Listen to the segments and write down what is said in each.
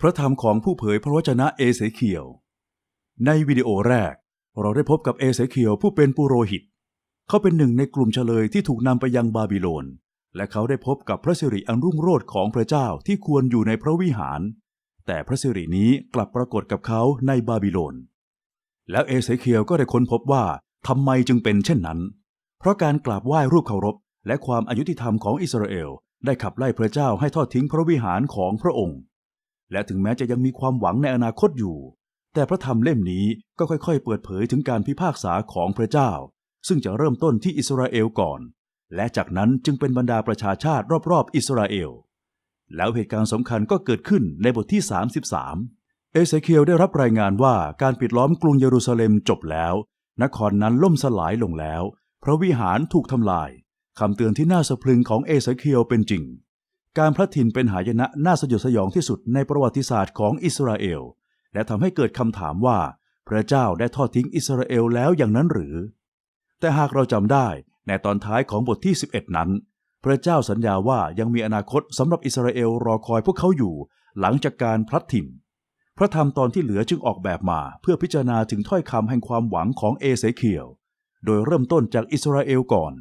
พระธรรมของผู้เผยพระวจนะเอเสเคียว ในวิดีโอแรก เราได้พบกับเอเสเคียวผู้เป็นปุโรหิต เขาเป็นหนึ่งในกลุ่มเฉลยที่ถูกนำไปยังบาบิโลน และเขาได้พบกับพระสิริอันรุ่งโรจน์ของพระเจ้าที่ควรอยู่ในพระวิหาร แต่พระสิรินี้กลับปรากฏกับเขาในบาบิโลน แล้วเอเสเคียวก็ได้ค้นพบว่าทำไมจึงเป็นเช่นนั้น เพราะการกราบไหว้รูปเคารพ และความอายุติธรรมของอิสราเอลได้ขับไล่พระเจ้าให้ทอดทิ้งพระวิหารของพระองค์ และถึงแม้จะยังมีความหวังในอนาคตอยู่ แต่พระธรรมเล่มนี้ก็ค่อยๆ เปิดเผยถึงการพิพากษาของพระเจ้า ซึ่งจะเริ่มต้นที่อิสราเอลก่อน และจากนั้นจึงเป็นบรรดาประชาชาติรอบๆ อิสราเอล แล้วเหตุการณ์สำคัญก็เกิดขึ้นในบทที่ 33 เอเสเคียวได้รับรายงานว่าการปิดล้อมกรุงเยรูซาเล็มจบแล้ว นครนั้นล่มสลายลงแล้ว พระวิหารถูกทำลายคำเตือนที่น่าสะพรึงของเอเสเคียวเป็นจริง การพระถิ่นเป็นหายนะน่าสยดสยองที่สุดในประวัติศาสตร์ของอิสราเอล และทำให้เกิดคำถามว่า พระเจ้าได้ทอดทิ้งอิสราเอลแล้วอย่างนั้นหรือ แต่หากเราจำได้ในตอนท้ายของบทที่ 11 นั้น พระเจ้าสัญญาว่ายังมีอนาคตสำหรับอิสราเอลรอคอยพวกเขาอยู่ หลังจากการพลัดถิ่น พระธรรมตอนที่เหลือจึงออกแบบมา เพื่อพิจารณาถึงถ้อยคำแห่งความหวังของเอเสเคียว โดยเริ่มต้นจากอิสราเอลก่อน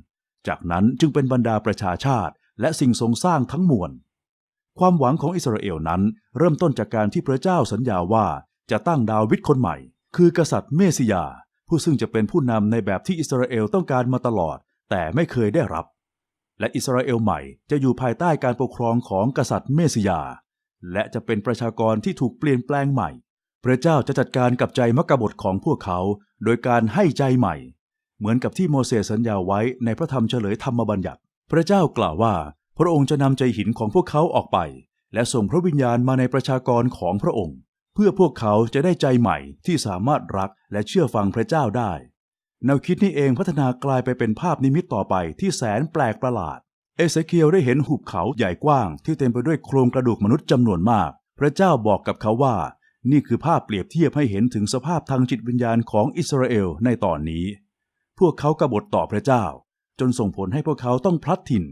จากนั้นจึงเป็นบรรดาประชาชาติ และสิ่งทรงสร้างทั้งมวล ความหวังของอิสราเอลนั้นเริ่มต้นจากการที่พระเจ้าสัญญาว่าจะตั้งดาวิดคนใหม่ คือกษัตริย์เมสิยา ผู้ซึ่งจะเป็นผู้นำในแบบที่อิสราเอลต้องการมาตลอด แต่ไม่เคยได้รับ และอิสราเอลใหม่จะอยู่ภายใต้การปกครองของกษัตริย์เมสิยา และจะเป็นประชากรที่ถูกเปลี่ยนแปลงใหม่ พระเจ้าจะจัดการกับใจมกบฏของพวกเขา โดยการให้ใจใหม่ เหมือนกับที่โมเสสสัญญาไว้ในพระธรรมเฉลยธรรมบัญญัติ พระเจ้ากล่าวว่า พระองค์จะนำใจหินของพวกเขาออกไป และส่งพระวิญญาณมาในประชากรของพระองค์ เพื่อพวกเขาจะได้ใจใหม่ที่สามารถรักและเชื่อฟังพระเจ้าได้ แนวคิดนี้เองพัฒนากลายไปเป็นภาพนิมิตต่อไปที่แสนแปลกประหลาด เอเสเคียวได้เห็นหุบเขาใหญ่กว้างที่เต็มไปด้วยโครงกระดูกมนุษย์จำนวนมาก พระเจ้าบอกกับเขาว่า นี่คือภาพเปรียบเทียบให้เห็นถึงสภาพทางจิตวิญญาณของอิสราเอลในตอนนี้ พวกเขากบฏต่อพระเจ้า จนส่งผลให้พวกเขาต้องพลัดถิ่น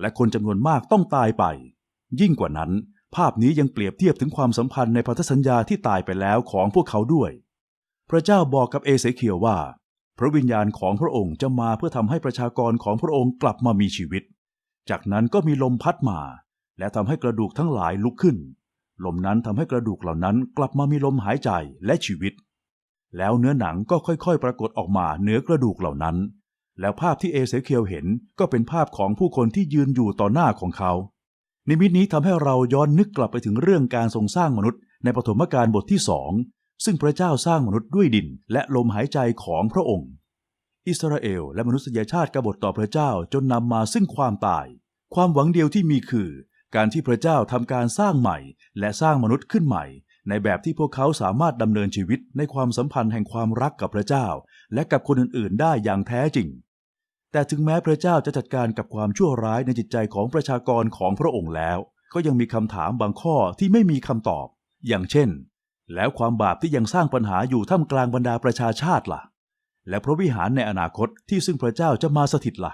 และคนจำนวนมากต้องตายไป ยิ่งกว่านั้น ภาพนี้ยังเปรียบเทียบถึงความสัมพันธ์ในพันธสัญญาที่ตายไปแล้วของพวกเขาด้วย พระเจ้าบอกกับเอเสเคียวว่า พระวิญญาณของพระองค์จะมาเพื่อทำให้ประชากรของพระองค์กลับมามีชีวิต จากนั้นก็มีลมพัดมา และทำให้กระดูกทั้งหลายลุกขึ้น ลมนั้นทำให้กระดูกเหล่านั้นกลับมามีลมหายใจและชีวิต แล้วเนื้อหนังก็ค่อยๆ ปรากฏออกมาเหนือกระดูกเหล่านั้น แล้วภาพที่เอเสเคียวเห็นก็เป็นภาพของผู้คนที่ยืนอยู่ต่อหน้าของเขา นิมิตนี้ทำให้เราย้อนนึกกลับไปถึงเรื่องการทรงสร้างมนุษย์ ในปฐมกาลบทที่สองซึ่งพระเจ้าสร้างมนุษย์ด้วยดิน และลมหายใจของพระองค์ อิสราเอลและมนุษยชาติกบฏต่อพระเจ้าจนนำมาซึ่งความตาย ความหวังเดียวที่มีคือ การที่พระเจ้าทำการสร้างใหม่ และสร้างมนุษย์ขึ้นใหม่ ในแบบที่พวกเขาสามารถดำเนินชีวิตในความสัมพันธ์แห่งความรักกับพระเจ้า และกับคนอื่นๆ ได้อย่างแท้จริง แต่ถึงแม้พระเจ้าจะจัดการกับความชั่วร้ายในจิตใจของประชากรของพระองค์แล้ว ก็ยังมีคำถามบางข้อที่ไม่มีคำตอบ อย่างเช่น แล้วความบาปที่ยังสร้างปัญหาอยู่ท่ามกลางบรรดาประชาชาติล่ะ และพระวิหารในอนาคตที่ซึ่งพระเจ้าจะมาสถิตล่ะ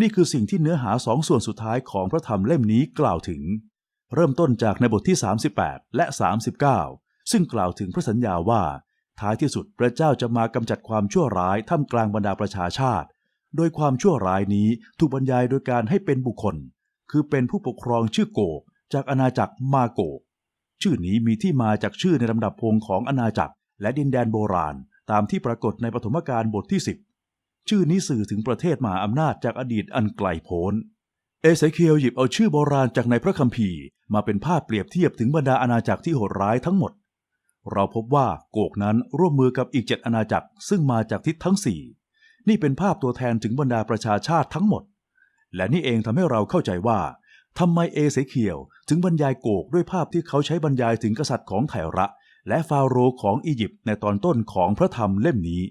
นี่คือสิ่งที่เนื้อหาสองส่วนสุดท้ายของพระธรรมเล่มนี้กล่าวถึง เริ่มต้นจากในบทที่ 38 และ 39 ซึ่งกล่าวถึงพระสัญญาว่าท้ายที่สุดพระเจ้าจะมากำจัดความชั่วร้ายท่ามกลางบรรดาประชาชาติ โดยความชั่วร้ายนี้ถูกบรรยายโดยการให้เป็นบุคคล คือเป็นผู้ปกครองชื่อโก จากอาณาจักรมาโกกชื่อนี้มีที่มาจากชื่อในลำดับพงของอาณาจักร และดินแดนโบราณ ตามที่ปรากฏในปฐมกาลบทที่ 10 ชื่อนี้สื่อถึงประเทศมหาอำนาจจากอดีตอันไกลโพ้นเอเสเคียวหยิบเอาชื่อโบราณจากในพระคัมภีร์ มาเป็นภาพเปรียบเทียบถึงบรรดาอาณาจักรที่โหดร้ายทั้งหมด เราพบว่าโกกนั้นร่วมมือกับอีกเจ็ดอาณาจักรซึ่งมาจากทิศทั้งสี่ นี่เป็นภาพตัวแทนถึงบรรดาประชาชาติทั้งหมด และนี่เองทำให้เราเข้าใจว่าทำไมเอเสเคียวถึงบรรยายโกกด้วยภาพที่เขาใช้บรรยายถึงกษัตริย์ของไถระ และฟาโรห์ของอียิปต์ในตอนต้นของพระธรรมเล่มนี้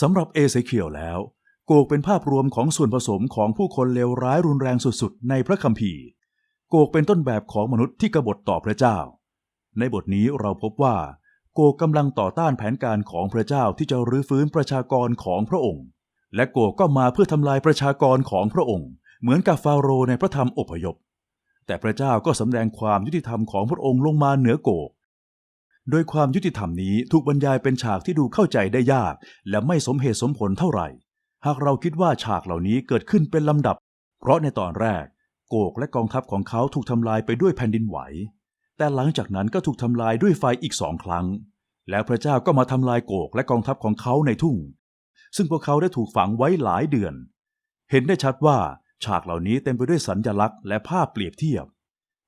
สำหรับเอเสเคียวแล้ว โกกเป็นภาพรวมของส่วนผสมของผู้คนเลวร้ายรุนแรงสุดๆ ในพระคัมภีร์ โกกเป็นต้นแบบของมนุษย์ที่กบฏต่อพระเจ้า ในบทนี้เราพบว่า โกกกำลังต่อต้านแผนการของพระเจ้าที่จะรื้อฟื้นประชากรของพระองค์ และโกก็มาเพื่อทำลายประชากรของพระองค์ เหมือนกับฟาโรห์ในพระธรรมอพยพ แต่พระเจ้าก็สำแดงความยุติธรรมของพระองค์ลงมาเหนือโกกโดยความยุติธรรมนี้ถูกบรรยายเป็นฉากที่ดูเข้าใจได้ยาก และไม่สมเหตุสมผลเท่าไหร่ หากเราคิดว่าฉากเหล่านี้เกิดขึ้นเป็นลำดับ เพราะในตอนแรก โกกและกองทัพของเขาถูกทำลายไปด้วยแผ่นดินไหว แต่หลังจากนั้นก็ถูกทำลายด้วยไฟอีกสองครั้ง แล้วพระเจ้าก็มาทำลายโกกและกองทัพของเขาในทุ่ง ซึ่งพวกเขาได้ถูกฝังไว้หลายเดือน เห็นได้ชัดว่าฉากเหล่านี้เต็มไปด้วยสัญญลักษณ์และภาพเปรียบเทียบ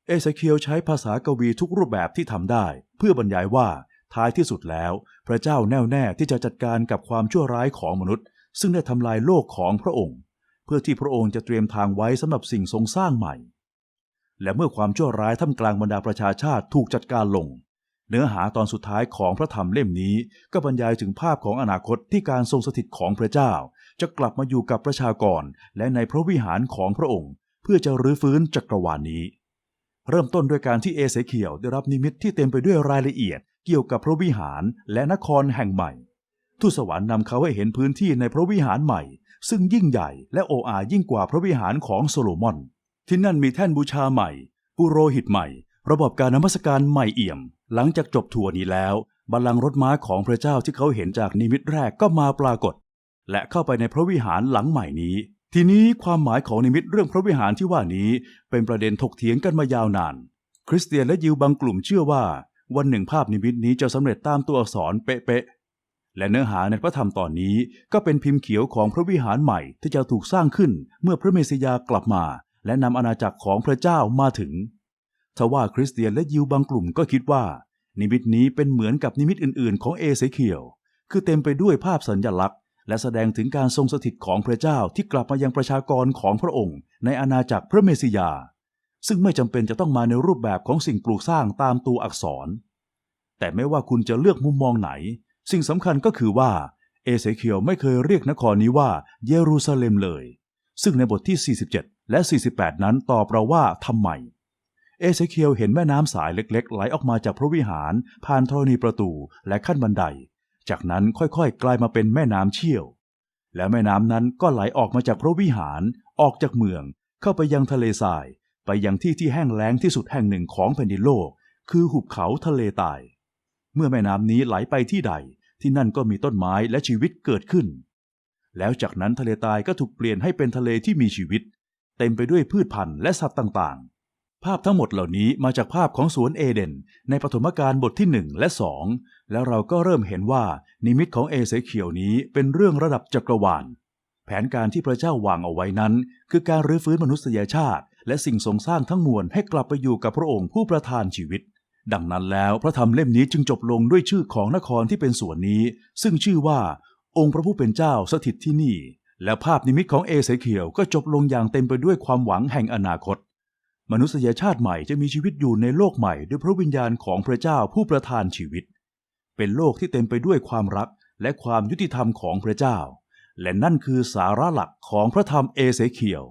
เอเสเคียวใช้ภาษากวีทุกรูปแบบที่ทำได้ เพื่อบรรยายว่าท้ายที่สุดแล้ว พระเจ้าแน่วแน่ที่จะจัดการกับความชั่วร้ายของมนุษย์ ซึ่งได้ทำลายโลกของพระองค์ เพื่อที่พระองค์จะเตรียมทางไว้สำหรับสิ่งทรงสร้างใหม่ และเมื่อความชั่วร้ายท่ามกลางบรรดาประชาชาติถูกจัดการลง เนื้อหาตอนสุดท้ายของพระธรรมเล่มนี้ ก็บรรยายถึงภาพของอนาคตที่การทรงสถิตของพระเจ้า จะกลับมาอยู่กับประชากร และในพระวิหารของพระองค์ เพื่อจะรื้อฟื้นจักรวาลนี้ เริ่มต้นด้วยการที่เอเสเคียวได้รับนิมิตที่เต็มไปด้วยรายละเอียด เกี่ยวกับพระวิหารและนครแห่งใหม่ ทูตสวรรค์นำเขาให้เห็นพื้นที่ในพระวิหารใหม่ ซึ่งยิ่งใหญ่และโออายิ่งกว่าพระวิหารของโซโลมอน ที่นั่นมีแท่นบูชาใหม่ปุโรหิตใหม่ ระบบการนมัสการใหม่เอี่ยม หลังจากจบทัวร์นี้แล้วบัลลังก์รถม้าของพระเจ้าที่เขาเห็นจากนิมิตแรกก็มาปรากฏ และเข้าไปในพระวิหารหลังใหม่นี้ ทีนี้ความหมายของนิมิตเรื่องพระวิหารที่ว่านี้เป็นประเด็นถกเถียงกันมายาวนาน คริสเตียนและยิวบางกลุ่มเชื่อว่า วันหนึ่งภาพนิมิตนี้จะสำเร็จตามตัวอักษรเป๊ะๆและเนื้อหาในพระธรรมตอนนี้ก็เป็นพิมพ์เขียวของพระวิหารใหม่ที่จะถูกสร้างขึ้นเมื่อพระเมสสิยากลับมา และนำอาณาจักรของพระเจ้ามาถึง ทว่าคริสเตียนและยิวบางกลุ่มก็คิดว่า นิมิตนี้เป็นเหมือนกับนิมิตอื่นๆ ของเอเสเคียว คือเต็มไปด้วยภาพสัญญลักษณ์ และแสดงถึงการทรงสถิตของพระเจ้าที่กลับมายังประชากรของพระองค์ ในอาณาจักรพระเมสสิยา ซึ่งไม่จำเป็นจะต้องมาในรูปแบบของสิ่งปลูกสร้างตามตัวอักษร แต่ไม่ว่าคุณจะเลือกมุมมองไหน สิ่งสำคัญก็คือว่าเอเสเคียวไม่เคยเรียกนครนี้ว่าเยรูซาเล็มเลย ซึ่งในบทที่ 47 และ 48 นั้นตอบเราว่าทำไม เอเสเคียวเห็นแม่น้ำสายเล็กๆ ไหลออกมาจากพระวิหาร ผ่านธรณีประตูและขั้นบันได จากนั้นค่อยๆ กลายมาเป็นแม่น้ำเชี่ยว และแม่น้ำนั้นก็ไหลออกมาจากพระวิหาร ออกจากเมือง เข้าไปยังทะเลทราย ไปยังที่ที่แห้งแล้งที่สุดแห่งหนึ่งของแผ่นดินโลก คือหุบเขาทะเลตาย เมื่อแม่น้ำนี้ไหลไปที่ใด ที่นั่นก็มีต้นไม้และชีวิตเกิดขึ้น แล้วจากนั้นทะเลตายก็ถูกเปลี่ยนให้เป็นทะเลที่มีชีวิต เต็มไปด้วยพืชพันธุ์และสัตว์ต่างๆ ภาพทั้งหมดเหล่านี้มาจากภาพของสวนเอเดน ในปฐมกาลบทที่ 1 และ 2 แล้วเราก็เริ่มเห็นว่านิมิตของเอเสเคียวนี้เป็นเรื่องระดับจักรวาล แผนการที่พระเจ้าวางเอาไว้นั้น คือการรื้อฟื้นมนุษยชาติ และสิ่งทรงสร้างทั้งมวลให้กลับไปอยู่กับพระองค์ผู้ประทานชีวิต ดังนั้นแล้วพระธรรมเล่มนี้จึงจบลงด้วยชื่อของนครที่เป็นส่วนนี้ ซึ่งชื่อว่า องค์พระผู้เป็นเจ้าสถิตที่นี่ และภาพนิมิตของเอเสเคียวก็จบลงอย่างเต็มไปด้วยความหวังแห่งอนาคต มนุษยชาติใหม่จะมีชีวิตอยู่ในโลกใหม่ด้วยพระวิญญาณของพระเจ้าผู้ประทานชีวิต เป็นโลกที่เต็มไปด้วยความรักและความยุติธรรมของพระเจ้า และนั่นคือสาระหลักของพระธรรมเอเสเคียว